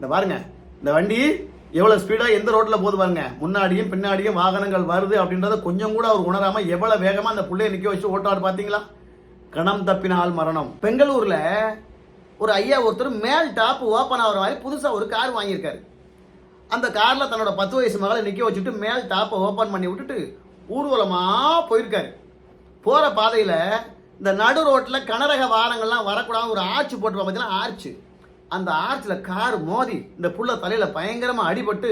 இந்த பாருங்க இந்த வண்டி எவ்வளவு ஸ்பீடா எந்த ரோட்ல போகுது பாருங்க. முன்னாடியும் பின்னாடியும் வாகனங்கள் வருது அப்படின்றத கொஞ்சம் கூட அவர் உணராம எவ்வளவு வேகமா அந்த பிள்ளைய நிக்க வச்சு ஓட்டாரு பாத்தீங்களா? கணம் தப்பினால் மரணம். பெங்களூர்ல ஒரு ஐயா ஒருத்தர் மேல் டாப் ஓப்பன் ஆகிற மாதிரி புதுசா ஒரு கார் வாங்கியிருக்காரு. அந்த கார்ல தன்னோட பத்து வயசு மகளை நிக்க வச்சுட்டு மேல் டாப்பை ஓப்பன் பண்ணி விட்டுட்டு ஊர்வலமா போயிருக்காரு. போற பாதையில இந்த நடு ரோட்டில் கனரக வாகனங்கள்லாம் வரக்கூடாது ஒரு ஆர்ச்சு போட்டுருவாங்க பார்த்தீங்கன்னா ஆர்ச்சு. அந்த ஆர்ச்சில் கார் மோதி இந்த புள்ள தலையில் பயங்கரமாக அடிபட்டு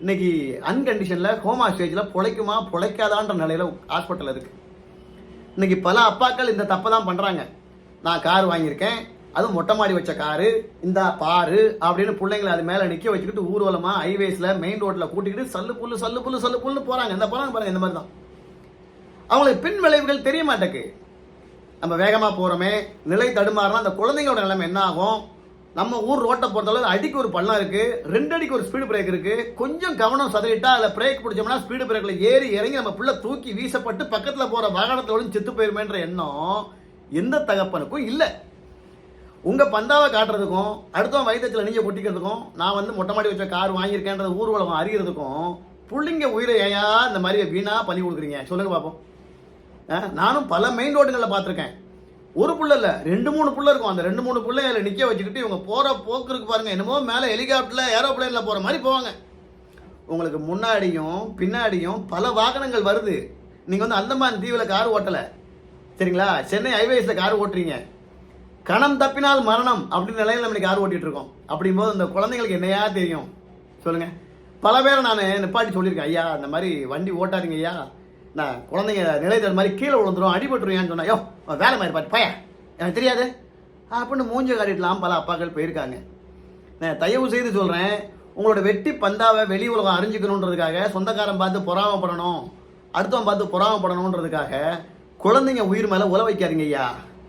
இன்னைக்கு அன்கண்டிஷனில் கோமா ஸ்டேஜில் பொழைக்குமா பொழைக்காதான்ற நிலையில் ஹாஸ்பிட்டல் இருக்குது இன்னைக்கு பல அப்பாக்கள் இந்த தப்பை தான் பண்ணுறாங்க நான் கார் வாங்கியிருக்கேன் அதுவும் மொட்டை மாடி வச்ச காரு இந்த பாரு அப்படின்னு பிள்ளைங்களை அது மேலே நிற்க வச்சுக்கிட்டு ஊர்வலமாக ஹைவேஸில் மெயின் ரோட்டில் கூட்டிக்கிட்டு சல்லு புல்லு சல்லு புல்லு சல்லு புல்லு போகிறாங்க இந்த போகிறாங்க பாருங்கள் இந்த மாதிரி தான். அவங்களுக்கு பின் விளைவுகள் தெரிய மாட்டேக்கு நம்ம வேகமாக போகிறோமே நிலை தடுமாறுனா அந்த குழந்தைங்களோட நிலைமை என்ன ஆகும்? நம்ம ஊர் ரோட்டை பொறுத்தளவு அடிக்கு ஒரு பள்ளம் இருக்குது ரெண்டு அடிக்கு ஒரு ஸ்பீடு பிரேக் இருக்குது கொஞ்சம் கவனம் சதறிட்டா அதில் பிரேக் பிடிச்சோம்னா ஸ்பீடு பிரேக்கில் ஏறி இறங்கி நம்ம பிள்ளை தூக்கி வீசப்பட்டு பக்கத்தில் போகிற வாகனத்தோடு செத்து போயிருமேன்ற எண்ணம் எந்த தகப்பனுக்கும் இல்லை. உங்கள் பந்தாவை காட்டுறதுக்கும் அடுத்தவன் வயிற்றுல நீங்கள் கொட்டிக்கிறதுக்கும் நான் வந்து மொட்டை மாடி வச்ச கார் வாங்கியிருக்கேன்றது ஊர்வலம் அறிகிறதுக்கும் பிள்ளைங்க உயிரை ஏன் இந்த மாதிரி வீணாக பண்ணி கொடுக்குறீங்க? சொல்லுங்கள் பார்ப்போம் நானும் பல மெயின் ரோடுகளில் பார்த்துருக்கேன். ஒரு புள்ள இல்லை ரெண்டு மூணு புள்ள இருக்கும். அந்த ரெண்டு மூணு புள்ள அதில் நிற்க வச்சுக்கிட்டு இவங்க போகிற போக்கு இருக்கு என்னமோ மேலே ஹெலிகாப்டரில் ஏரோப்ளேன்ல போகிற மாதிரி போவாங்க. உங்களுக்கு முன்னாடியும் பின்னாடியும் பல வாகனங்கள் வருது. நீங்கள் வந்து அந்தமான் தீவில் கார் ஓட்டல. சரிங்களா? சென்னை ஹைவேஸில் கார் ஓட்டுறீங்க. கணம் தப்பினால் மரணம் அப்படின்னு நிலையில் நம்ம கார் ஓட்டிட்டு இருக்கோம். அப்படிங்கும்போது அந்த குழந்தைங்களுக்கு என்னையா தெரியும்? சொல்லுங்கள் பல பேரை நான் நிப்பாட்டி சொல்லியிருக்கேன். ஐயா இந்த மாதிரி வண்டி ஓட்டாதீங்க ஐயா. நான் குழந்தைங்க நிலை தர மாதிரி கீழே விழுந்துரும் அடிபட்டுருயான்னு சொன்னா யோ வேலை மாதிரி பாட்டு பையன் எனக்கு தெரியாது. அப்படின்னு மூஞ்ச காட்டிடலாம் பல அப்பாக்கள் போயிருக்காங்க. நான் தயவு செய்து சொல்கிறேன் உங்களோட வெட்டி பந்தாவை வெளி உலகம் அறிஞ்சிக்கணுன்றதுக்காக சொந்தக்காரன் பார்த்து பொறாமப்படணும் அடுத்தவன் பார்த்து பொறாமப்படணுன்றதுக்காக குழந்தைங்க உயிர் மேலே உல வைக்காதீங்க ஐயா.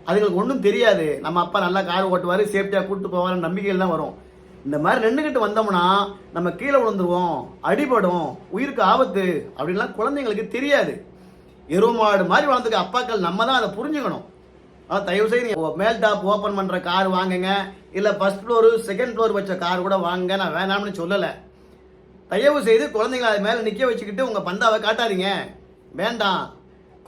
அதுங்களுக்கு ஒன்றும் தெரியாது. நம்ம அப்பா நல்லா கார் ஓட்டுவார் சேஃப்டியாக கூப்பிட்டு போவார் நம்பிக்கையில் தான் வரும். இந்த மாதிரி நின்றுக்கிட்டு வந்தோம்னா நம்ம கீழே விழுந்துருவோம் அடிபடும் உயிருக்கு ஆபத்து அப்படின்லாம் குழந்தைங்களுக்கு தெரியாது. எருமாடு மாதிரி வளர்ந்துக்க அப்பாக்கள் நம்ம தான் அதை புரிஞ்சுக்கணும். ஆனால் தயவு செய்து மேல் டாப் ஓப்பன் பண்ணுற கார் வாங்குங்க. இல்லை ஃபர்ஸ்ட் ஃப்ளோரு செகண்ட் ஃப்ளோர் வச்ச கார் கூட வாங்க. நான் வேணாம்னு சொல்லலை. தயவு செய்து குழந்தைங்களை அது மேலே நிற்க வச்சுக்கிட்டு உங்கள் பந்தாவை காட்டாதீங்க. வேண்டாம்.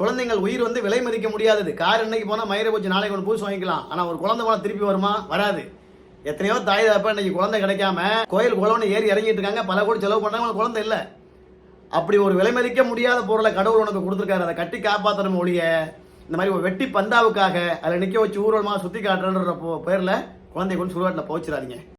குழந்தைங்கள் உயிர் வந்து விலை மதிக்க முடியாதது. கார் இன்னைக்கு போனால் மயிரை போச்சு நாளைக்கு ஒன்று பூசி வாங்கிக்கலாம் ஆனால் ஒரு குழந்தை போனால் திருப்பி வருமா? வராது. எத்தனையோ தாய் தப்பா இன்னைக்கு குழந்தை கிடைக்காம கோயில் குளம்னு ஏறி இறங்கிட்டு இருக்காங்க. பல கோடி செலவு பண்ணாங்க. குழந்தை இல்லை. அப்படி ஒரு விலை மதிக்க முடியாத பொருளை கடவுள் உனக்கு கொடுத்துருக்காரு. அதை கட்டி காப்பாற்றணும் ஒழிய இந்த மாதிரி ஒரு வெட்டி பந்தாவுக்காக அதில் நிற்க வச்சு ஊர்வலமாக சுற்றி காட்டுறன்ற பேரில் குழந்தை கொண்டு சுடுகாட்டில் போச்சிடாதீங்க